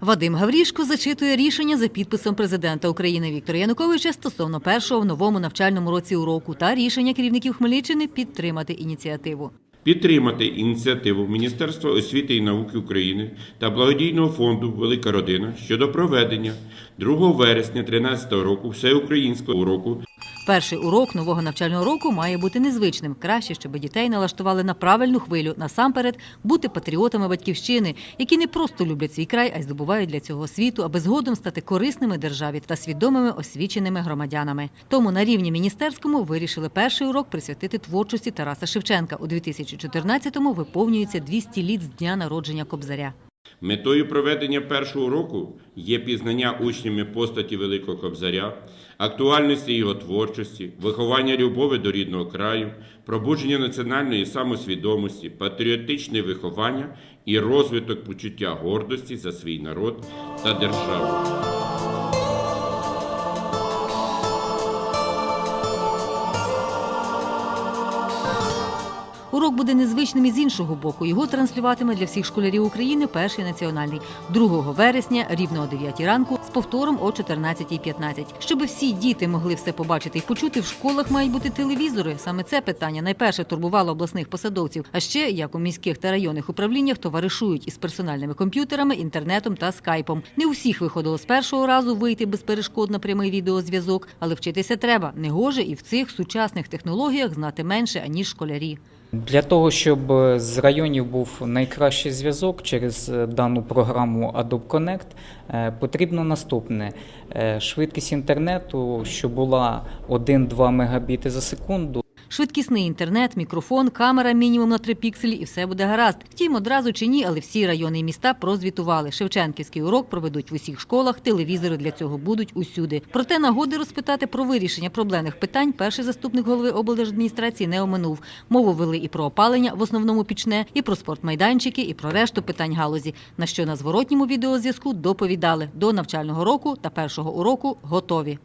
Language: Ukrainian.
Вадим Гаврішко зачитує рішення за підписом президента України Віктора Януковича стосовно першого в новому навчальному році уроку та рішення керівників Хмельниччини підтримати ініціативу. Підтримати ініціативу Міністерства освіти і науки України та благодійного фонду Велика родина щодо проведення 2 вересня 2013 року всеукраїнського уроку Перший урок нового навчального року має бути незвичним. Краще, щоб дітей налаштували на правильну хвилю, насамперед бути патріотами батьківщини, які не просто люблять свій край, а й здобувають для цього світу, аби згодом стати корисними державі та свідомими освіченими громадянами. Тому на рівні міністерському вирішили перший урок присвятити творчості Тараса Шевченка. У 2014-му виповнюється 200 літ з дня народження Кобзаря. Метою проведення першого року є пізнання учнями постаті Великого Кобзаря, актуальності його творчості, виховання любові до рідного краю, пробудження національної самосвідомості, патріотичне виховання і розвиток почуття гордості за свій народ та державу. Урок буде незвичним і з іншого боку. Його транслюватиме для всіх школярів України перший національний 2 вересня, рівно о 9 ранку, з повтором о 14.15. Щоби всі діти могли все побачити і почути, в школах мають бути телевізори. Саме це питання найперше турбувало обласних посадовців. А ще як у міських та районних управліннях товаришують із персональними комп'ютерами, інтернетом та скайпом. Не у всіх виходило з першого разу вийти без перешкод на прямий відеозв'язок, але вчитися треба. Негоже і в цих сучасних технологіях знати менше аніж школярі. Для того, щоб е, з районів був найкращий зв'язок через е, дану програму Adobe Connect, е, потрібно наступне: швидкість інтернету, що була 1-2 мегабіти за секунду. Швидкісний інтернет, мікрофон, камера мінімум на 3 пікселі і все буде гаразд. Втім, одразу чи ні, але всі райони і міста прозвітували. Шевченківський урок проведуть в усіх школах, телевізори для цього будуть усюди. Проте нагоди розпитати про вирішення проблемних питань перший заступник голови облдержадміністрації не оминув. Мову вели і про опалення, в основному пічне, і про спортмайданчики, і про решту питань галузі. На що на зворотньому відеозв'язку доповідали до навчального року та першого уроку готові.